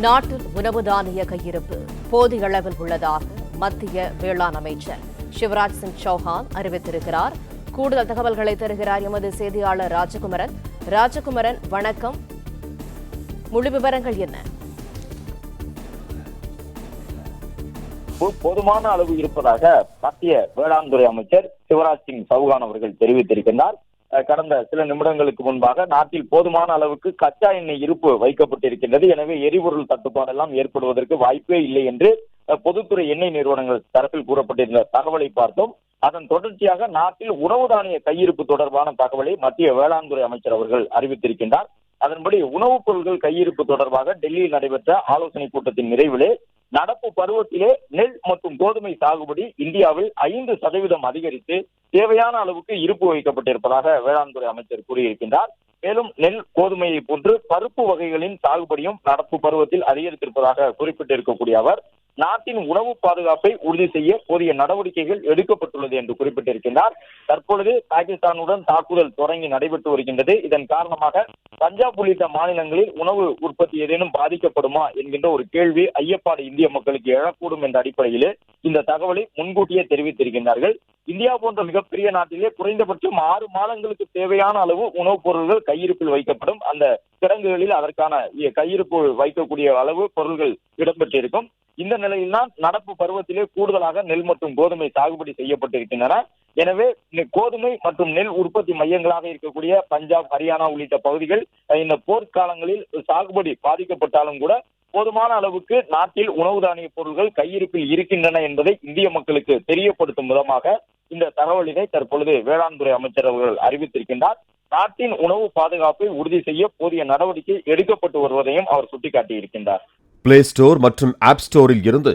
நாட்டில் உணவு தானிய கையிருப்பு போதிய அளவில் உள்ளதாக மத்திய வேளாண் அமைச்சர் சிவராஜ் சிங் சௌஹான் அறிவித்திருக்கிறார். கூடுதல் தகவல்களை தருகிறார் எமது செய்தியாளர் ராஜகுமரன். ராஜகுமரன் வணக்கம். முழு விவரங்கள் என்ன? போதுமான அளவு இருப்பதாக மத்திய வேளாண் துறை அமைச்சர் சிவராஜ் சிங் சௌஹான் அவர்கள் தெரிவித்திருக்கிறார் கடந்த சில நிமிடங்களுக்கு முன்பாக நாட்டில் போதுமான அளவுக்கு கச்சா எண்ணெய் இருப்பு வைக்கப்பட்டிருக்கின்றது. எனவே எரிபொருள் தட்டுப்பாடெல்லாம் ஏற்படுவதற்கு வாய்ப்பே இல்லை என்று பொதுத்துறை எண்ணெய் நிறுவனங்கள் தரப்பில் கூறப்பட்டிருந்த தகவலை பார்த்தோம். அதன் தொடர்ச்சியாக நாட்டில் உணவு தானிய கையிருப்பு தொடர்பான தகவலை மத்திய வேளாண் துறை அமைச்சர் அவர்கள் அறிவித்திருக்கின்றார். அதன்படி உணவுப் பொருட்கள் கையிருப்பு தொடர்பாக டெல்லியில் நடைபெற்ற ஆலோசனை கூட்டத்தின் நிறைவிலே நடப்பு பருவத்திலே நெல் மற்றும் கோதுமை சாகுபடி இந்தியாவில் ஐந்து சதவீதம் அதிகரித்து தேவையான அளவுக்கு இருப்பு வைக்கப்பட்டிருப்பதாக வேளாண் துறை அமைச்சர் கூறியிருக்கின்றார். மேலும் நெல் கோதுமையை போன்று பருப்பு வகைகளின் சாகுபடியும் நடப்பு பருவத்தில் அதிகரித்திருப்பதாக குறிப்பிட்டிருக்கக்கூடிய அவர் நாட்டின் உணவு பாதுகாப்பை உறுதி செய்ய போதிய நடவடிக்கைகள் எடுக்கப்பட்டுள்ளது என்று குறிப்பிட்டிருக்கின்றார். தற்பொழுது பாகிஸ்தானுடன் தாக்குதல் தொடங்கி நடைபெற்று வருகின்றது. இதன் காரணமாக பஞ்சாப் உள்ளிட்ட மாநிலங்களில் உணவு உற்பத்தி ஏதேனும் பாதிக்கப்படுமா என்கின்ற ஒரு கேள்வி ஐயப்பாடு இந்திய மக்களுக்கு எழக்கூடும் என்ற அடிப்படையிலே இந்த தகவலை முன்கூட்டியே தெரிவித்திருக்கின்றார்கள். இந்தியா போன்ற மிகப்பெரிய நாட்டிலே குறைந்தபட்சம் ஆறு மாதங்களுக்கு தேவையான அளவு உணவுப் பொருள்கள் கையிருப்பில் வைக்கப்படும். அந்த கிடங்குகளில் அதற்கான கையிருப்பு வைக்கக்கூடிய அளவு பொருள்கள் இடம்பெற்றிருக்கும். இந்த நிலையில்தான் நடப்பு பருவத்திலே கூடுதலாக நெல் மற்றும் கோதுமை சாகுபடி செய்யப்பட்டிருக்கின்றன. எனவே கோதுமை மற்றும் நெல் உற்பத்தி மையங்களாக இருக்கக்கூடிய பஞ்சாப் ஹரியானா உள்ளிட்ட பகுதிகள் இந்த போர்க்காலங்களில் சாகுபடி பாதிக்கப்பட்டாலும் கூட போதுமான அளவுக்கு நாட்டில் உணவு தானிய பொருட்கள் கையிருப்பில் இருக்கின்றன என்பதை இந்திய மக்களுக்கு தெரியப்படுத்தும் விதமாக இந்த தகவலினை தற்பொழுது வேளாண் துறை அமைச்சர் அவர்கள் அறிவித்திருக்கின்றார். நாட்டின் உணவு பாதுகாப்பை உறுதி செய்ய போதிய நடவடிக்கை எடுக்கப்பட்டு வருவதையும் அவர் சுட்டிக்காட்டியிருக்கின்றார். பிளே ஸ்டோர் மற்றும் ஆப் ஸ்டோரில் இருந்து